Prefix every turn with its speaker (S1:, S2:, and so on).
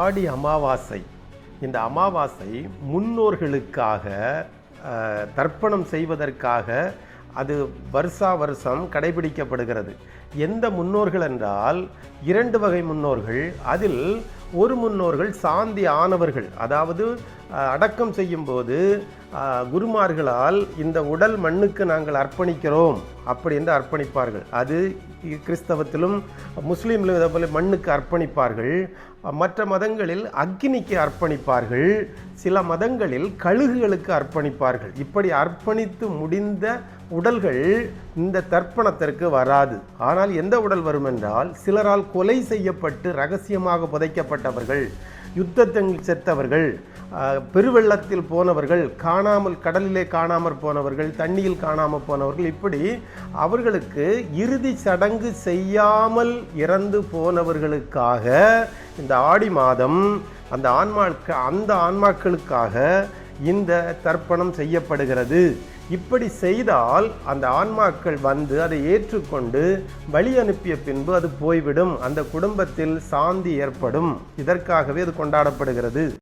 S1: ஆடி அமாவாசை. இந்த அமாவாசை முன்னோர்களுக்காக தர்ப்பணம் செய்வதற்காக அது வருஷா வருஷம் கடைபிடிக்கப்படுகிறது. எந்த முன்னோர்கள் என்றால் இரண்டு வகை முன்னோர்கள். அதில் ஒரு முன்னோர்கள் சாந்தி ஆனவர்கள். அதாவது அடக்கம் செய்யும்போது குருமார்களால் இந்த உடல் மண்ணுக்கு நாங்கள் அர்ப்பணிக்கிறோம் அப்படி என்று அர்ப்பணிப்பார்கள். அது கிறிஸ்தவத்திலும் முஸ்லீம்களும் இதை போல மண்ணுக்கு அர்ப்பணிப்பார்கள். மற்ற மதங்களில் அக்னிக்கு அர்ப்பணிப்பார்கள். சில மதங்களில் கழுகுகளுக்கு அர்ப்பணிப்பார்கள். இப்படி அர்ப்பணித்து முடிந்த உடல்கள் இந்த தர்ப்பணத்திற்கு வராது. ஆனால் எந்த உடல் வரும் என்றால் சிலரால் கொலை செய்யப்பட்டு ரகசியமாக புதைக்கப்பட்டவர்கள் யுத்தத்தில் செத்தவர்கள் பெருவெள்ளத்தில் போனவர்கள் காணாமல் கடலிலே காணாமல் போனவர்கள் தண்ணியில் காணாமல் போனவர்கள் இப்படி அவர்களுக்கு இறுதி சடங்கு செய்யாமல் இறந்து போனவர்களுக்காக இந்த ஆடி மாதம் அந்த ஆன்மாக்கு அந்த ஆன்மாக்களுக்காக இந்த தர்ப்பணம் செய்யப்படுகிறது. இப்படி செய்தால் அந்த ஆன்மாக்கள் வந்து அதை ஏற்றுக்கொண்டு வழி அனுப்பிய பின்பு அது போய்விடும். அந்த குடும்பத்தில் சாந்தி ஏற்படும். இதற்காகவே அது கொண்டாடப்படுகிறது.